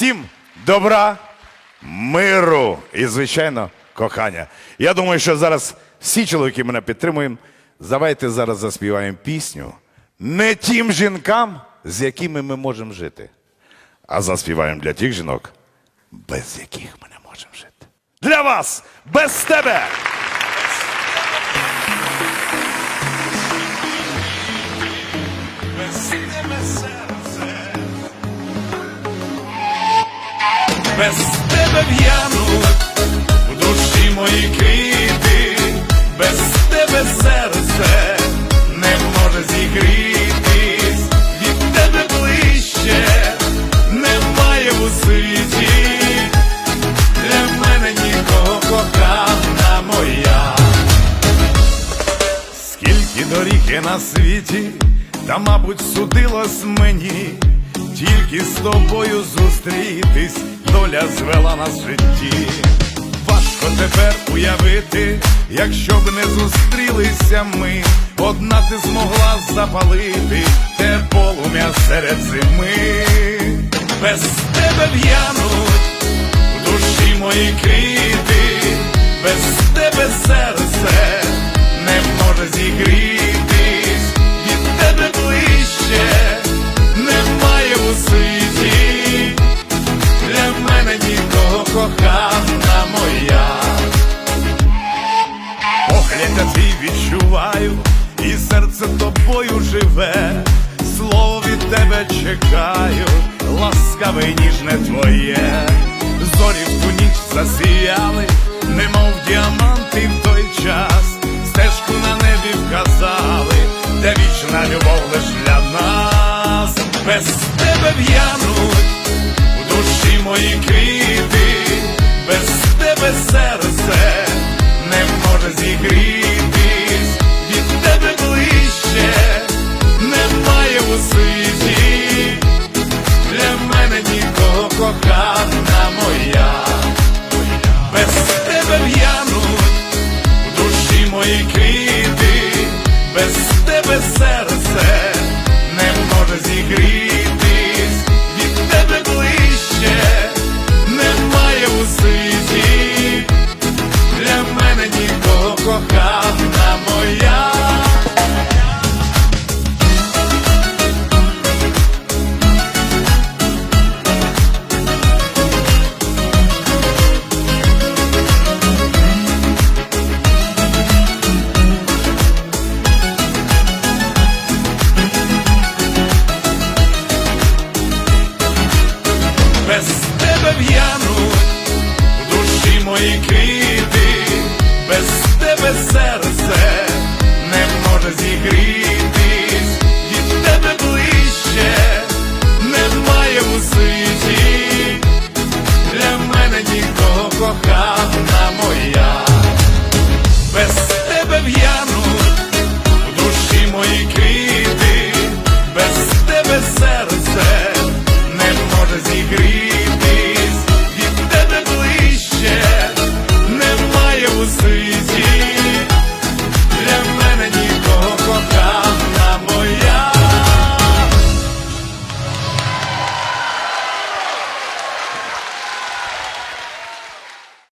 Всім добра, миру і, звичайно, кохання. Я думаю, що зараз всі чоловіки мене підтримують. Давайте зараз заспіваємо пісню не тим жінкам, з якими ми можемо жити, а заспіваємо для тих жінок, без яких ми не можемо жити. Для вас, без тебе! Без тебе в'яну в душі мої квіти, без тебе серце не може зігрітись, від тебе ближче немає у світі, для мене нікого кохана моя. Скільки доріг є на світі, та, мабуть, судилось мені, тільки з тобою зустрітись, доля звела нас в житті. Важко тепер уявити, якщо б не зустрілися ми, одна ти змогла запалити те полум'я серед зими, без тебе в'януть в душі мої квіти, тобою живе, слово від тебе чекаю, ласкаве ніжне твоє, зорі в ту ніч засіяли, немов діаманти в той час, стежку на небі вказали, де вічна любов лиш для нас, без тебе в'януть кохана моя, без тебе в'януть в душі мої квіти, серце.